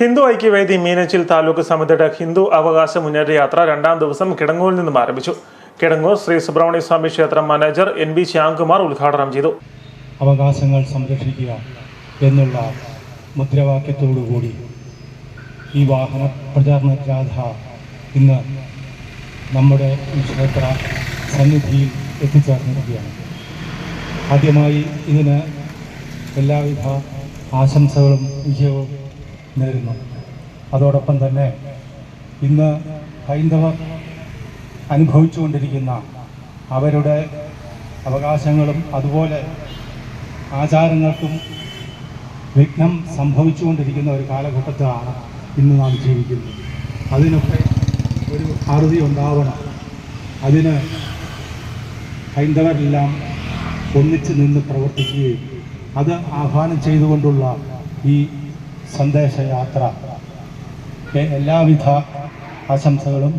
ഹിന്ദു ഐക്യവേദി മീനച്ചിൽ താലൂക്ക് സമിതിയുടെ ഹിന്ദു അവകാശ മുന്നേറ്റ യാത്ര രണ്ടാം ദിവസം കിടങ്ങൂരിൽ നിന്നും ആരംഭിച്ചു. കിടങ്ങൂർ ശ്രീ സുബ്രഹ്മണ്യ സ്വാമി ക്ഷേത്രം മാനേജർ എൻ ബി ശ്യാംകുമാർ ഉദ്ഘാടനം ചെയ്തു. അവകാശങ്ങൾ സംരക്ഷിക്കുക എന്നുള്ള മുദ്രാവാക്യത്തോടുകൂടി ഈ വാഹന പ്രചാരണ ജാഥ ഇന്ന് നമ്മുടെ ക്ഷേത്ര സന്നിധിയിൽ എത്തിച്ചേർന്നിരിക്കുകയാണ്. ആദ്യമായി ഇതിന് എല്ലാവിധ ആശംസകളും വിജയവും നേരുന്നു. അതോടൊപ്പം തന്നെ ഇന്ന് ഹൈന്ദവർ അനുഭവിച്ചുകൊണ്ടിരിക്കുന്ന അവരുടെ അവകാശങ്ങളും അതുപോലെ ആചാരങ്ങൾക്കും വിഘ്നം സംഭവിച്ചുകൊണ്ടിരിക്കുന്ന ഒരു കാലഘട്ടത്തിലാണ് ഇന്ന് നാം ജീവിക്കുന്നത്. അതിനൊക്കെ ഒരു അറുതി ഉണ്ടാവണം. അതിന് ഹൈന്ദവരെല്ലാം ഒന്നിച്ച് നിന്ന് പ്രവർത്തിക്കുകയും അത് ആഹ്വാനം ചെയ്തുകൊണ്ടുള്ള ഈ സന്ദേശയാത്ര. എല്ലാവിധ ആശംസകളും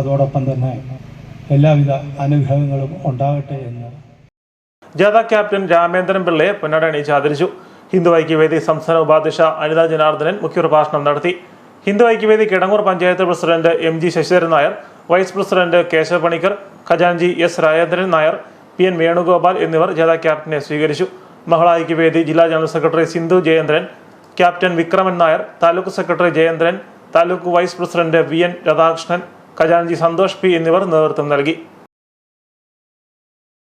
അതോടൊപ്പം തന്നെ എല്ലാവിധ അനുഗ്രഹങ്ങളും ഉണ്ടാകട്ടെ എന്ന്. ജാഥ ക്യാപ്റ്റൻ രാമേന്ദ്രൻ പിള്ളയെ പൊന്നാടണിയിച്ച് ആദരിച്ചു. ഹിന്ദു ഐക്യവേദി സംസ്ഥാന ഉപാധ്യക്ഷ അനിത ജനാർദ്ദനൻ മുഖ്യപ്രഭാഷണം നടത്തി. Hindu Aikyavedi Kidangoor panchayat president M G Sasidharan Nair vice president Kesava Panicker ഖജാൻജി S Rajendran Nair P N Venugopal എന്നിവർ ജാഥ ക്യാപ്റ്റനെ സ്വീകരിച്ചു. മഹിളാ ഐക്യവേദി ജില്ലാ general secretary Sindhu Jayendran captain Vikraman Nair taluk secretary Jayendran taluk vice president V N Radhakrishnan ഖജാൻജി Santhosh P എന്നിവർ നേതൃത്വം നൽകി.